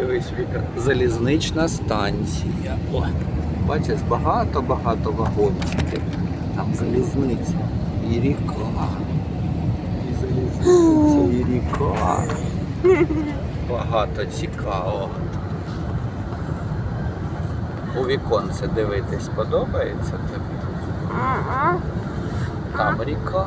Дивись, Віка, залізнична станція. О, бачиш, багато-багато вагончиків. Там залізниця і ріка. І залізниця, і ріка. Багато цікавого. У віконце дивитись подобається тобі? Там ріка.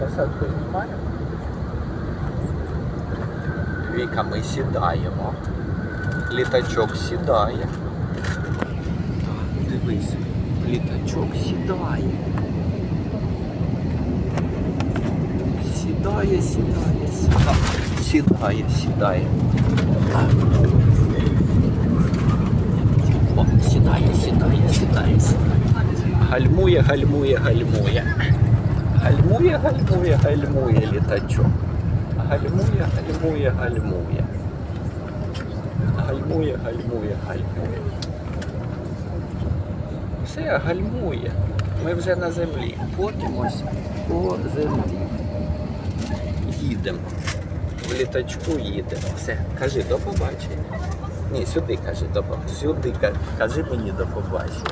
Посадку знімаємо. Віка, ми сідаємо. Літачок сідає. Так, дивись, літачок сідає. Сідає, сідає, сідає. Сідає, сідає. О, сідає, сідає, сідає, сідає. Гальмує, гальмує, гальмує. Гальмує, гальмує, гальмує літачок. Гальмує, гальмує, гальмує. Гальмує, гальмує, гальмує. Все, гальмує. Ми вже на землі. Котимось по землі. Їдемо. В літачку їдемо. Все, кажи до побачення. Ні, сюди кажи до побачення. Сюди кажи мені до побачення.